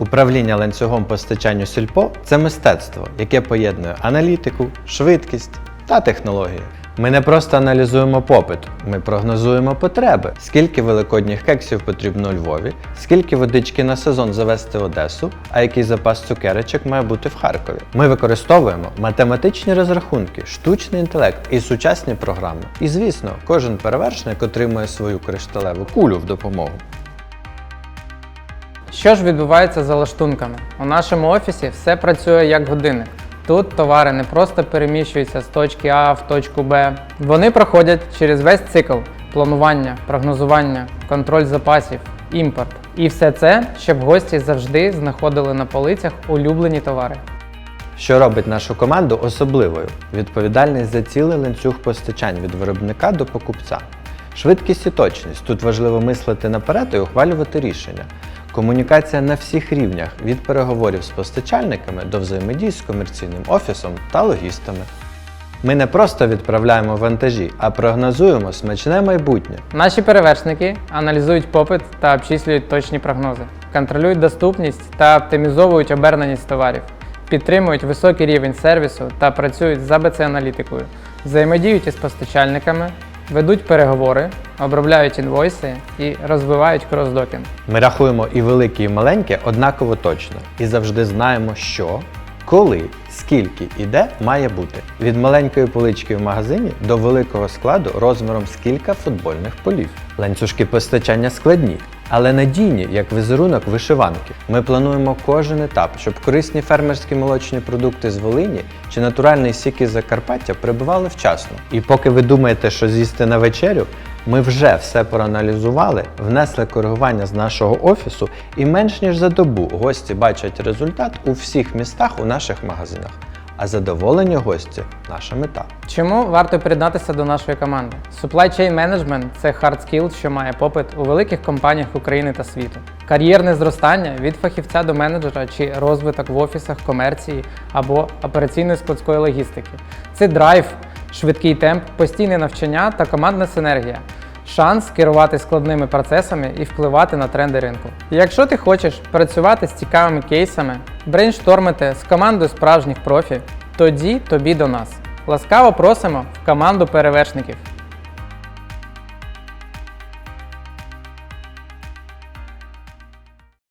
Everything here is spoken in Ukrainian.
Управління ланцюгом постачанню сільпо це мистецтво, яке поєднує аналітику, швидкість та технології. Ми не просто аналізуємо попит, ми прогнозуємо потреби, скільки великодніх кексів потрібно Львові, скільки водички на сезон завести в Одесу, а який запас цукерочок має бути в Харкові. Ми використовуємо математичні розрахунки, штучний інтелект і сучасні програми. І звісно, кожен перевершник отримує свою кришталеву кулю в допомогу. Що ж відбувається за лаштунками? У нашому офісі все працює як годинник. Тут товари не просто переміщуються з точки А в точку Б. Вони проходять через весь цикл планування, прогнозування, контроль запасів, імпорт. І все це, щоб гості завжди знаходили на полицях улюблені товари. Що робить нашу команду особливою? Відповідальність за цілий ланцюг постачань від виробника до покупця. Швидкість і точність. Тут важливо мислити наперед і ухвалювати рішення. Комунікація на всіх рівнях від переговорів з постачальниками до взаємодії з комерційним офісом та логістами. Ми не просто відправляємо вантажі, а прогнозуємо смачне майбутнє. Наші перевершники аналізують попит та обчислюють точні прогнози, контролюють доступність та оптимізовують оберненість товарів, підтримують високий рівень сервісу та працюють з АБЦ-аналітикою, взаємодіють із постачальниками, ведуть переговори, обробляють інвойси і розвивають кросдокінг. Ми рахуємо і велике, і маленьке однаково точно, і завжди знаємо, що, коли, скільки і де має бути. Від маленької полички в магазині до великого складу розміром з кілька футбольних полів. Ланцюжки постачання складні, але надійні, як візерунок вишиванки. Ми плануємо кожен етап, щоб корисні фермерські молочні продукти з Волині чи натуральний сік із Закарпаття прибували вчасно. І поки ви думаєте, що з'їсти на вечерю, ми вже все проаналізували, внесли коригування з нашого офісу, і менш ніж за добу гості бачать результат у всіх містах у наших магазинах. А задоволені гості наша мета. Чому варто приєднатися до нашої команди? Supply Chain Management – це hard skill, що має попит у великих компаніях України та світу. Кар'єрне зростання від фахівця до менеджера чи розвиток в офісах комерції або операційної складської логістики. Це драйв, швидкий темп, постійне навчання та командна синергія. Шанс керувати складними процесами і впливати на тренди ринку. Якщо ти хочеш працювати з цікавими кейсами, брейнштормити з командою справжніх профі, тоді тобі до нас. Ласкаво просимо в команду перевершників.